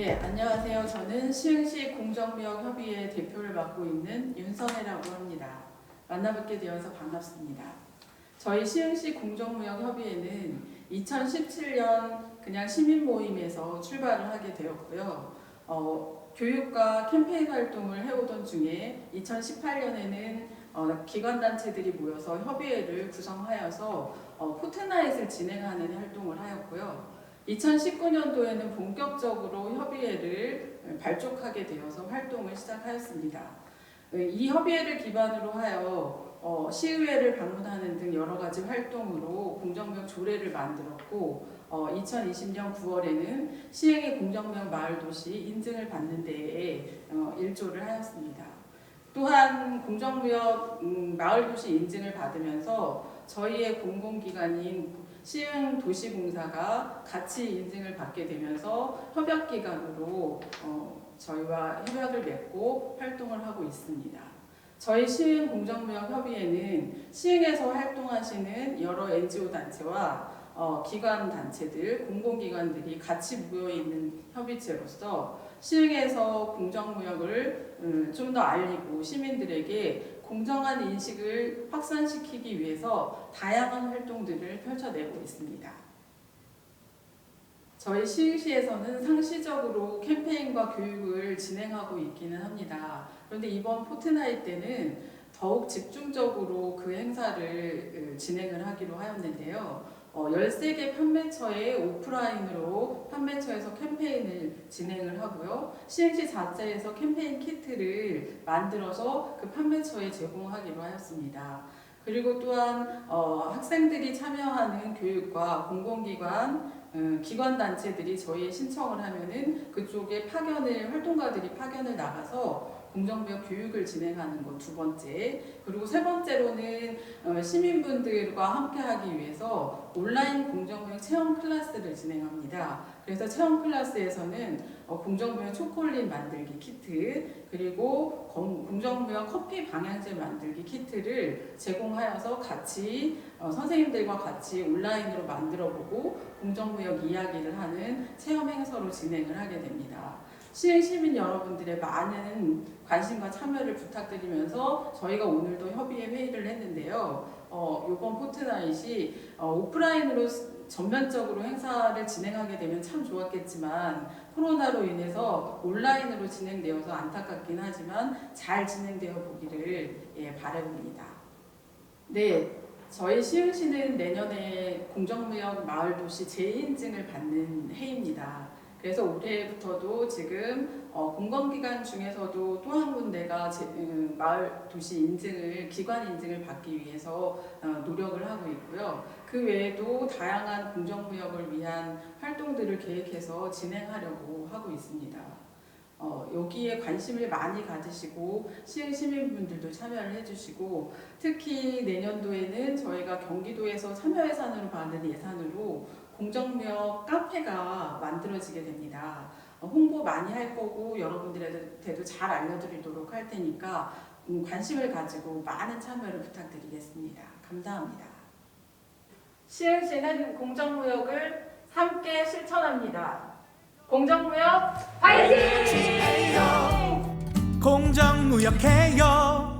네, 안녕하세요. 저는 시흥시 공정무역협의회 대표를 맡고 있는 윤선혜라고 합니다. 만나뵙게 되어서 반갑습니다. 저희 시흥시 공정무역협의회는 2017년 그냥 시민 모임에서 출발을 하게 되었고요. 어, 교육과 캠페인 활동을 해오던 중에 2018년에는 어, 기관단체들이 모여서 협의회를 구성하여서 어, 포트나잇을 진행하는 활동을 하였고요. 2019년도에는 본격적으로 협의회를 발족하게 되어서 활동을 시작하였습니다. 이 협의회를 기반으로 하여 어, 시의회를 방문하는 등 여러 가지 활동으로 공정무역 조례를 만들었고 어, 2020년 9월에는 시행의 공정무역 마을도시 인증을 받는 데에 어, 일조를 하였습니다. 또한 공정무역 음, 마을도시 인증을 받으면서 저희의 공공기관인 시흥 도시공사가 같이 인증을 받게 되면서 협약기관으로 어, 저희와 협약을 맺고 활동을 하고 있습니다. 저희 시흥 공정무역 협의회는 시흥에서 활동하시는 여러 NGO 단체와 어, 기관 단체들, 공공기관들이 같이 모여 있는 협의체로서 시흥에서 공정무역을 음, 좀더 알리고 시민들에게 공정한 인식을 확산시키기 위해서 다양한 활동들을 펼쳐내고 있습니다. 저희 시흥시에서는 상시적으로 캠페인과 교육을 진행하고 있기는 합니다. 그런데 이번 포트나잇 때는 더욱 집중적으로 그 행사를 진행을 하기로 하였는데요. 어, 13개 판매처에 오프라인으로 판매처에서 캠페인을 진행을 하고요. 시행시 자체에서 캠페인 키트를 만들어서 그 판매처에 제공하기로 하였습니다. 그리고 또한 어, 학생들이 참여하는 교육과 공공기관, 음, 기관 단체들이 저희에 신청을 하면은 그쪽에 파견을 활동가들이 파견을 나가서 공정무역 교육을 진행하는 것 두 번째 그리고 세 번째로는 어, 시민분들과 함께하기 위해서 온라인 공정무역 체험 클래스를 진행합니다. 그래서 체험 클래스에서는 어, 공정무역 초콜릿 만들기 키트 그리고 공- 공정무역 커피 방향제 만들기 키트를 제공하여서 같이 어, 선생님들과 같이 온라인으로 만들어보고 공정무역 이야기를 하는 체험 행사로 진행을 하게 됩니다. 시흥 시민 여러분들의 많은 관심과 참여를 부탁드리면서 저희가 오늘도 협의회 회의를 했는데요. 어, 이번 포트나잇이 어, 오프라인으로 스- 전면적으로 행사를 진행하게 되면 참 좋았겠지만 코로나로 인해서 온라인으로 진행되어서 안타깝긴 하지만 잘 진행되어 보기를 예, 바랍니다. 네, 저희 시흥시는 내년에 공정무역 마을도시 재인증을 받는 해입니다. 그래서 올해부터도 지금 어, 공공기관 중에서도 또 한 군데가 제, 음, 마을 도시 인증을 기관 인증을 받기 위해서 어, 노력을 하고 있고요. 그 외에도 다양한 공정무역을 위한 활동들을 계획해서 진행하려고 하고 있습니다. 어, 여기에 관심을 많이 가지시고 시흥 시민분들도 참여를 해주시고 특히 내년도에는 저희가 경기도에서 참여 예산으로 받는 예산으로 공정무역 카페가 만들어지게 됩니다. 어, 홍보 많이 할 거고 여러분들한테도 잘 알려드리도록 할 테니까 음, 관심을 가지고 많은 참여를 부탁드리겠습니다. 감사합니다. 시흥시는 공정무역을 함께 실천합니다. 공정무역 공정무역 개혁